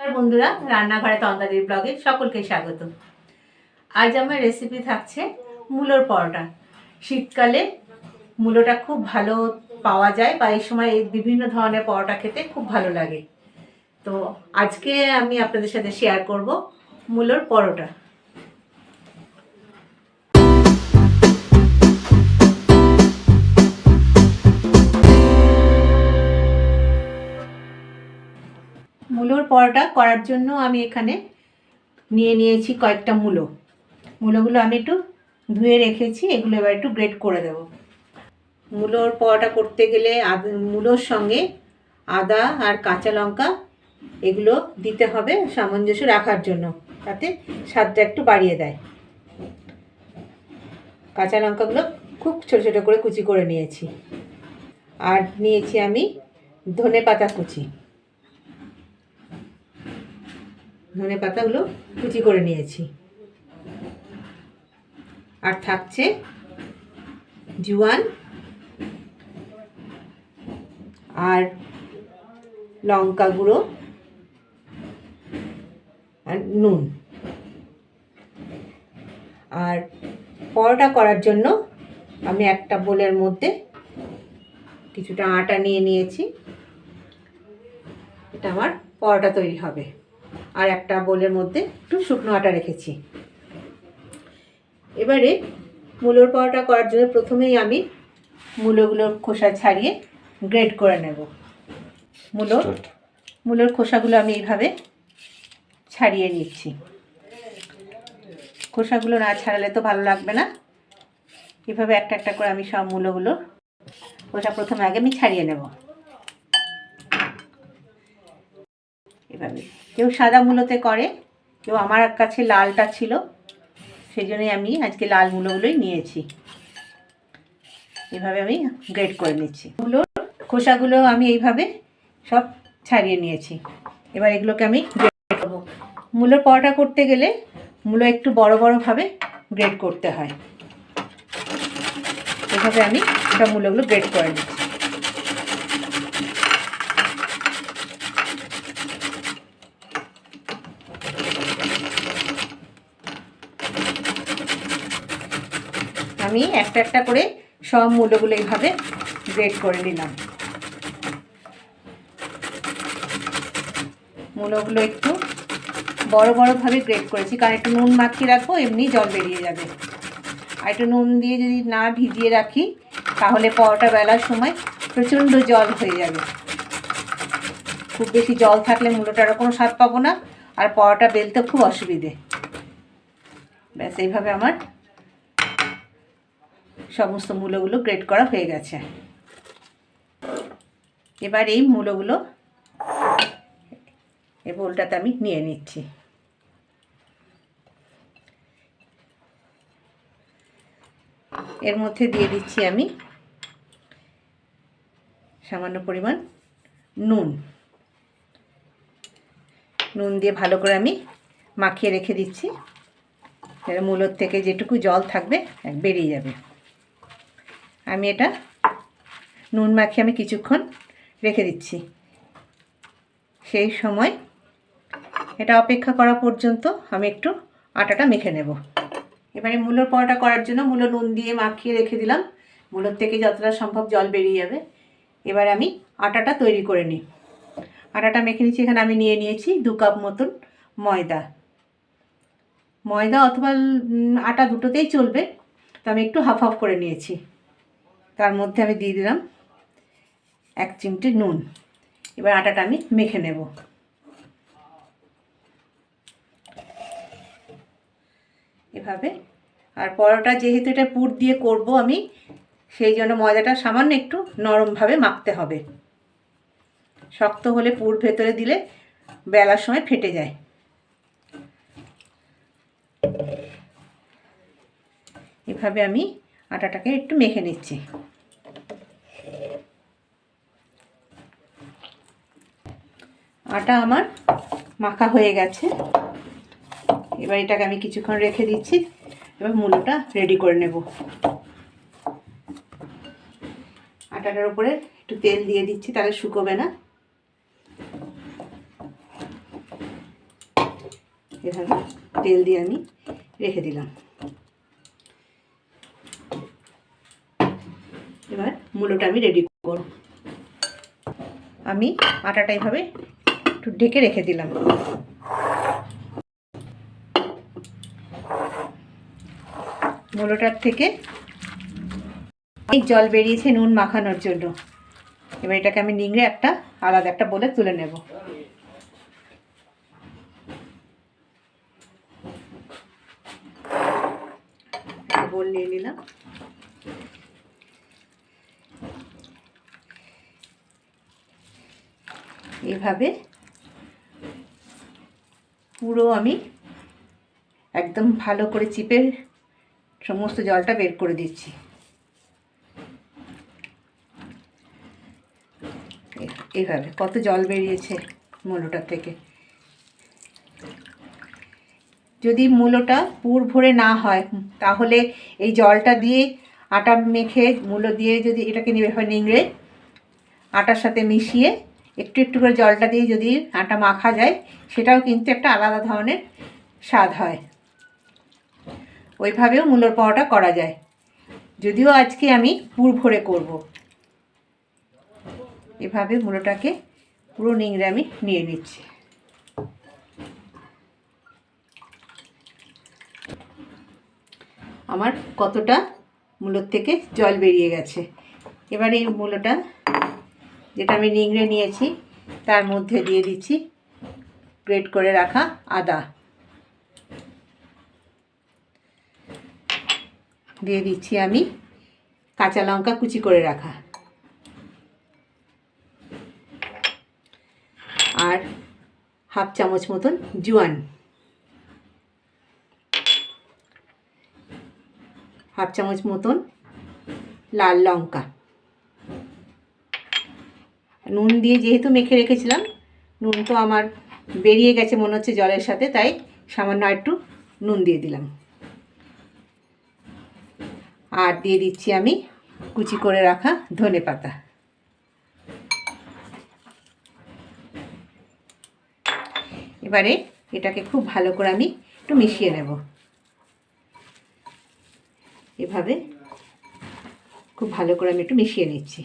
নমস্কার বন্ধুরা, রান্নাঘরে তন্দারির ব্লগে সকলকে স্বাগত আজ আমার রেসিপি থাকছে মূলোর পরোটা। শীতকালে মূলোটা খুব ভালো পাওয়া যায় বা এই সময় এই বিভিন্ন ধরনের পরোটা খেতে খুব ভালো লাগে। তো আজকে আমি আপনাদের সাথে শেয়ার করব মূলোর পরোটা। মূলোর পরোটা করার জন্য আমি এখানে নিয়ে নিয়েছি কয়েকটা মূলো। মূলোগুলো আমি একটু ধুয়ে রেখেছি, এগুলো এবার একটু গ্রেট করে দেব। মূলোর পরোটা করতে গেলে মূলোর সঙ্গে আদা আর কাঁচা লঙ্কা এগুলো দিতে হবে সামঞ্জস্য রাখার জন্য, তাতে স্বাদটা একটু বাড়িয়ে দেয়। কাঁচা লঙ্কাগুলো খুব ছোটো ছোটো করে কুচি করে নিয়েছি। আর নিয়েছি আমি ধনে পাতা কুচি। ধনে পাতাগুলো কুচি করে নিয়েছি। আর থাকছে জুয়ান আর লঙ্কা গুঁড়ো আর নুন। আর পরোটা করার জন্য আমি একটা বোলের মধ্যে কিছুটা আটা নিয়ে নিয়েছি। এটা আমার পরোটা তৈরি হবে। আর একটা বোলের মধ্যে একটু শুকনো আটা রেখেছি। এবারে মূলোর পরোটা করার জন্য প্রথমেই আমি মূলোগুলোর খোসা ছাড়িয়ে গ্রেড করে নেব। মূলোর মূলোর খোসাগুলো আমি এইভাবে ছাড়িয়ে নিচ্ছি। খোসাগুলো না ছাড়ালে তো ভালো লাগবে না। এভাবে একটা একটা করে আমি সব মূলোগুলো খোসা প্রথমে আগে আমি ছাড়িয়ে নেব। এভাবে কেউ সাদা মূলোতে করে, কেউ আমার কাছে লালটা ছিল সেই জন্যই আমি আজকে লাল মূলোগুলোই নিয়েছি। এভাবে আমি গ্রেড করে নিচ্ছি। মূলোর খোসাগুলো আমি এইভাবে সব ছাড়িয়ে নিয়েছি। এবার এগুলোকে আমি গ্রেড করব। মূলোর পরোটা করতে গেলে মূলো একটু বড় বড়োভাবে গ্রেড করতে হয়। এভাবে আমি সব মূলোগুলো গ্রেড করে নিচ্ছি। আমি একটা একটা করে সব মূলগুলো এইভাবে গ্রেড করে নিলাম। মূলগুলো একটু বড় বড়োভাবে গ্রেড করেছি, কারণ একটু নুন মাখিয়ে রাখব, এমনি জল বেরিয়ে যাবে। আর একটু নুন দিয়ে যদি না ভিজিয়ে রাখি, তাহলে পরোটা বেলার সময় প্রচণ্ড জল হয়ে যাবে। খুব বেশি জল থাকলে মূলোটারও কোনো স্বাদ পাবো না, আর পরোটা বেলতে খুব অসুবিধে। ব্যাস, এইভাবে আমার সমস্ত মূলগুলো গ্রেড করা হয়ে গেছে। এবার এই মূলগুলো এই বোলটাতে আমি নিয়ে নিচ্ছি। এর মধ্যে দিয়ে দিচ্ছি আমি সামান্য পরিমাণ নুন। নুন দিয়ে ভালো করে আমি মাখিয়ে রেখে দিচ্ছি। মূলোর থেকে যেটুকু জল থাকবে বেরিয়ে যাবে। আমি এটা নুন মাখিয়ে আমি কিছুক্ষণ রেখে দিচ্ছি। সেই সময় এটা অপেক্ষা করা পর্যন্ত আমি একটু আটাটা মেখে নেব। এবারে মূলোর পরোটা করার জন্য মূলো নুন দিয়ে মাখিয়ে রেখে দিলাম। মূলোর থেকে যতটা সম্ভব জল বেরিয়ে যাবে। এবার আমি আটাটা তৈরি করে নিই। আটাটা মেখে নিচ্ছি, এখানে আমি নিয়ে নিয়েছি দু কাপ মতন ময়দা। ময়দা অথবা আটা দুটোতেই চলবে। তো আমি একটু হাফ হাফ করে নিয়েছি। তার মধ্যে আমি দিয়ে দিলাম এক চিমটে নুন। এবার আটাটা আমি মেখে নেব। এভাবে। আর পরোটা যেহেতু এটা পুর দিয়ে করব আমি, সেই জন্য ময়দাটা সামান্য একটু নরমভাবে মাখতে হবে। শক্ত হলে পুর ভেতরে দিলে বেলার সময় ফেটে যায়। এভাবে আমি আটাটাকে একটু মেখে নিচ্ছি। আটা আমার মাখা হয়ে গেছে। এবার এটাকে আমি কিছুক্ষণ রেখে দিচ্ছি। এবার মূলোটা রেডি করে নেব। আটাটার উপরে একটু তেল দিয়ে দিচ্ছি, তাহলে শুকোবে না। এভাবে তেল দিয়ে আমি রেখে দিলাম। এবার মূলোটা আমি রেডি করব। আমি আটাটা এইভাবে একটু ঢেকে রেখে দিলাম। মূলোটার থেকে অনেক জল বেরিয়েছে নুন মাখানোর জন্য। এবার এটাকে আমি নিংড়ে একটা আলাদা একটা বলে তুলে নেব। বোল নিয়ে নিলাম। এভাবে পুরো আমি একদম ভালো করে চিপে সমস্ত জলটা বের করে দিচ্ছি। এ- এইভাবে কত জল বেরিয়েছে মূলোটার থেকে। যদি মূলোটা পুর ভরে না হয়, তাহলে এই জলটা দিয়ে আটা মেখে, মূলো দিয়ে যদি এটাকে নিয়ে নিংড়ে, আটার সাথে মিশিয়ে একটু একটু করে জলটা দিয়ে যদি আটা মাখা যায়, সেটাও কিন্তু একটা আলাদা ধরনের স্বাদ হয়। ওইভাবেও মূলোর পাওয়াটা করা যায়। যদিও আজকে আমি পুর ভরে করব। এভাবে মূলোটাকে পুরো নিংড়ে আমি নিয়ে নিচ্ছি। আমার কতটা মূলোর থেকে জল বেরিয়ে গেছে। এবার এই মূলোটা যেটা আমি নিংড়ে নিয়েছি, তার মধ্যে দিয়ে দিচ্ছি, গ্রেট করে রাখা আদা। দিয়ে দিচ্ছি আমি কাঁচা লঙ্কা কুচি করে রাখা। আর হাফ চামচ মতন জোয়ান। হাফ চামচ মতন লাল লঙ্কা। নুন দিয়ে যেহেতু মেখে রেখেছিলাম, নুন তো আমার বেরিয়ে গেছে মনে হচ্ছে জলের সাথে, তাই সামান্য একটু নুন দিয়ে দিলাম। আর দিয়ে দিচ্ছি আমি কুচি করে রাখা ধনে পাতা। এবারে এটাকে খুব ভালো করে আমি একটু মিশিয়ে নেব। এভাবে খুব ভালো করে আমি একটু মিশিয়ে নিচ্ছি।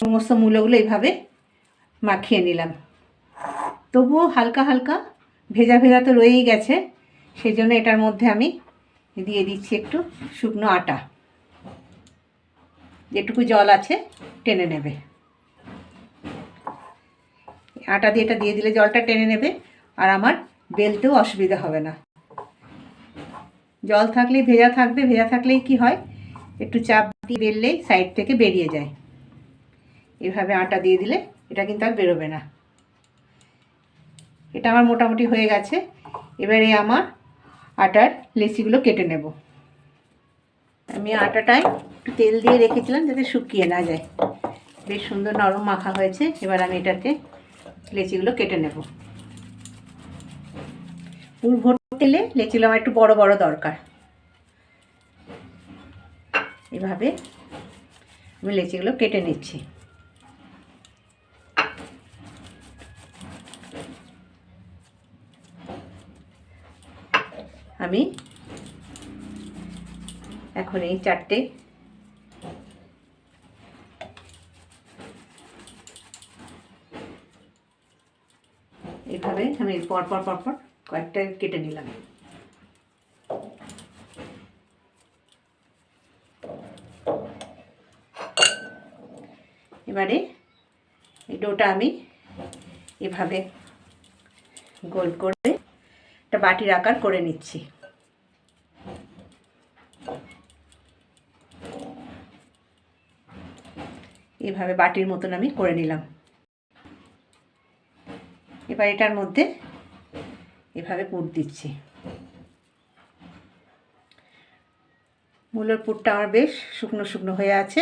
সমস্ত মূলগুলো এইভাবে মাখিয়ে নিলাম। তবুও হালকা হালকা, ভেজা ভেজা তো রয়েই গেছে। সেই জন্য এটার মধ্যে আমি দিয়ে দিচ্ছি একটু শুকনো আটা। যেটুকু জল আছে, টেনে নেবে। আটা দিয়ে এটা দিয়ে দিলে জলটা টেনে নেবে, আর আমার বেলতেও অসুবিধা হবে না। জল থাকলেই, ভেজা থাকবে, ভেজা থাকলেই কি হয়? একটু চাপ দিয়ে বেললেই সাইড থেকে বেরিয়ে যায়। এভাবে আটা দিয়ে দিলে এটা কিন্তু আর বেরোবে না। এটা আমার মোটামুটি হয়ে গেছে। এবারে আমার আটার লেচিগুলো কেটে নেব। আমি আটাটায় তেল দিয়ে রেখেছিলাম যাতে শুকিয়ে না যায়। বেশ সুন্দর নরম মাখা হয়েছে। এবার আমি এটাকে লেচিগুলো কেটে নেব। পুর ভর্তি তেলে লেচিগুলো আমার একটু বড় বড় দরকার। এভাবে আমি লেচিগুলো কেটে নিচ্ছি। আমি এখন এই চারটে এইভাবে আমি পরপর পরপর কয়েকটা কেটে নিলাম। এবারে এই ডোটা আমি এভাবে গোল করে একটা বাটির আকার করে নিচ্ছি। এভাবে বাটির মতন আমি করে নিলাম। এবার এটার মধ্যে এভাবে পুর দিচ্ছি। মূলের পুরটা আমার বেশ শুকনো শুকনো হয়ে আছে।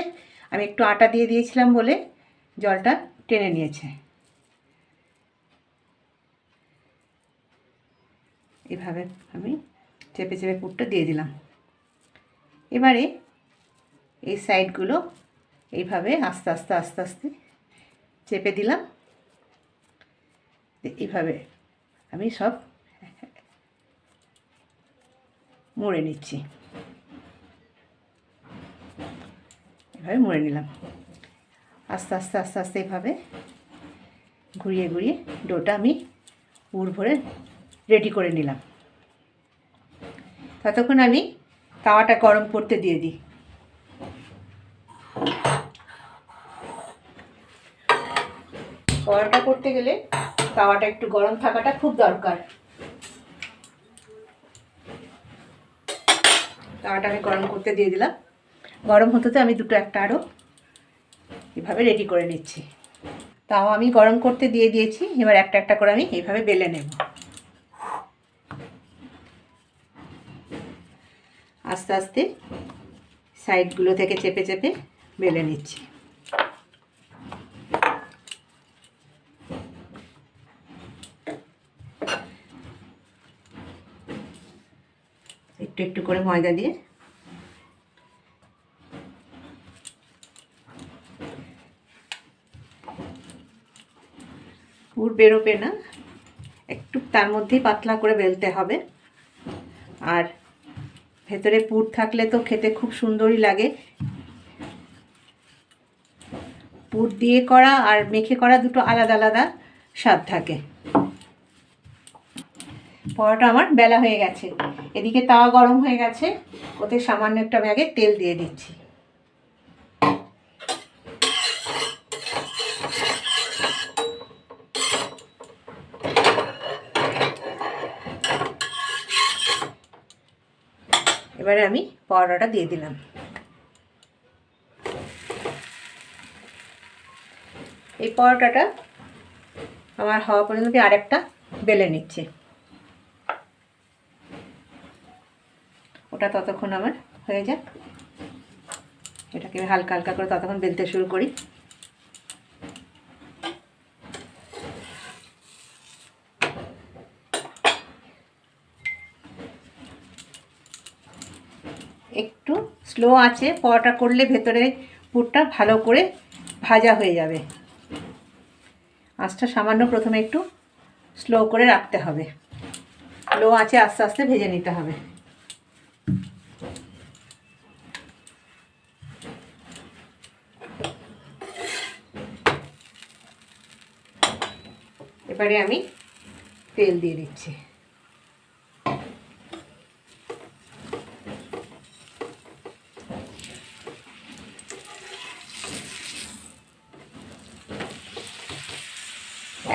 আমি একটু আটা দিয়ে দিয়েছিলাম বলে জলটা টেনে নিয়েছে। এভাবে আমি চেপে চেপে পুরটা দিয়ে দিলাম। এবারে এই সাইডগুলো এইভাবে আস্তে আস্তে আস্তে আস্তে চেপে দিলাম। এইভাবে আমি সব মুড়ে নিচ্ছি। এভাবে মুড়ে নিলাম। আস্তে আস্তে আস্তে আস্তে এভাবে ঘুরিয়ে ঘুরিয়ে ডোটা আমি উড় ভরে রেডি করে নিলাম। ততক্ষণ আমি তাওয়াটা গরম করতে দিয়ে দিই। করতে গেলে তাওয়াটা একটু গরম থাকাটা খুব দরকার। তাওয়াটা আমি গরম করতে দিয়ে দিলাম। গরম হতে তো আমি দুটো একটা আরও এভাবে রেডি করে নিচ্ছি। তাও আমি গরম করতে দিয়ে দিয়েছি, এবার একটা একটা করে আমি এইভাবে বেলে নেব। আস্তে আস্তে সাইডগুলো থেকে চেপে চেপে বেলে নিচ্ছি। একটু একটু করে ময়দা দিয়ে। পুর বেরোবে না। একটু তার মধ্যেই পাতলা করে বেলতে হবে। আর ভেতরে পুর থাকলে তো খেতে খুব সুন্দরই লাগে। পুর দিয়ে করা আর মেখে করা দুটো আলাদা আলাদা স্বাদ থাকে। পরোটা আমার বেলা হয়ে গেছে। এদিকে তাওয়া গরম হয়ে গেছে। ওতে সামান্য একটা আমি আগে তেল দিয়ে দিচ্ছি। এবারে আমি পরোটাটা দিয়ে দিলাম। এই পরোটাটা আমার হওয়া পর্যন্ত আরেকটা বেলে নিচ্ছি। ওটা ততক্ষণ আমার হয়ে যাক। এটাকে হালকা হালকা করে ততক্ষণ বেলতে শুরু করি। একটু স্লো আছে পরোটা করলে ভেতরে পুরটা ভালো করে ভাজা হয়ে যাবে। আঁচটা সামান্য প্রথমে একটু স্লো করে রাখতে হবে। লো আছে আস্তে আস্তে ভেজে নিতে হবে। এবারে আমি তেল দিয়ে দিচ্ছি।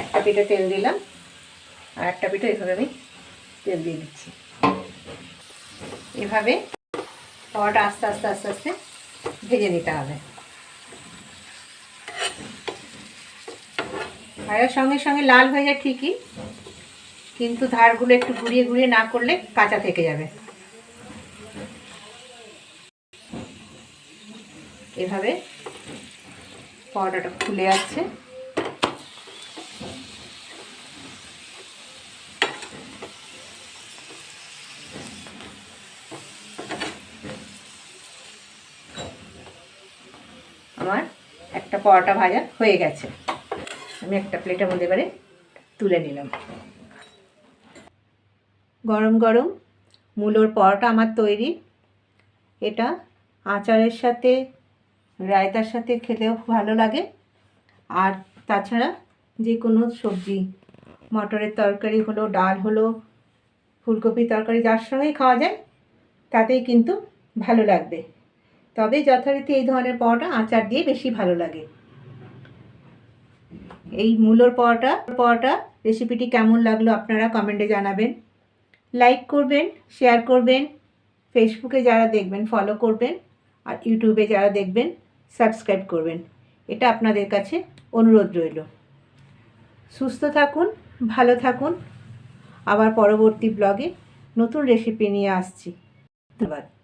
একটা পিঠে তেল দিলাম, আর একটা পিঠে এভাবে আমি তেল দিয়ে দিচ্ছি। এভাবে খাওয়াটা আস্তে আস্তে আস্তে আস্তে ভেজে নিতে হবে। ভাজার সঙ্গে সঙ্গে লাল হয়ে যায় ঠিকই, কিন্তু ধারগুলো একটু ঘুরিয়ে ঘুরিয়ে না করলে কাঁচা থেকে যাবে। এভাবে পরোটাটা খুলে যাচ্ছে আমার একটা পরোটা ভাজা হয়ে গেছে। আমি একটা প্লেটের মধ্যে এবারে তুলে নিলাম। গরম গরম মূলোর পরোটা আমার তৈরি। এটা আচারের সাথে, রায়তার সাথে খেতেও ভালো লাগে। আর তাছাড়া যে কোনো সবজি, মটরের তরকারি হলো, ডাল হলো, ফুলকপির তরকারি যার সঙ্গেই খাওয়া যায়, তাতেই কিন্তু ভালো লাগবে। তবে যথারীতি এই ধরনের পরোটা আচার দিয়ে বেশি ভালো লাগে। এই মূলোর পরোটা পরোটা রেসিপিটি কেমন লাগল আপনারা কমেন্টে জানাবেন। লাইক করবেন শেয়ার করবেন ফেসবুকে যারা দেখবেন ফলো করবেন, আর ইউটিউবে যারা দেখবেন সাবস্ক্রাইব করবেন। এটা আপনাদের কাছে অনুরোধ রইল। সুস্থ থাকুন, ভালো থাকুন। আবার পরবর্তী ব্লগে নতুন রেসিপি নিয়ে আসছি। ধন্যবাদ।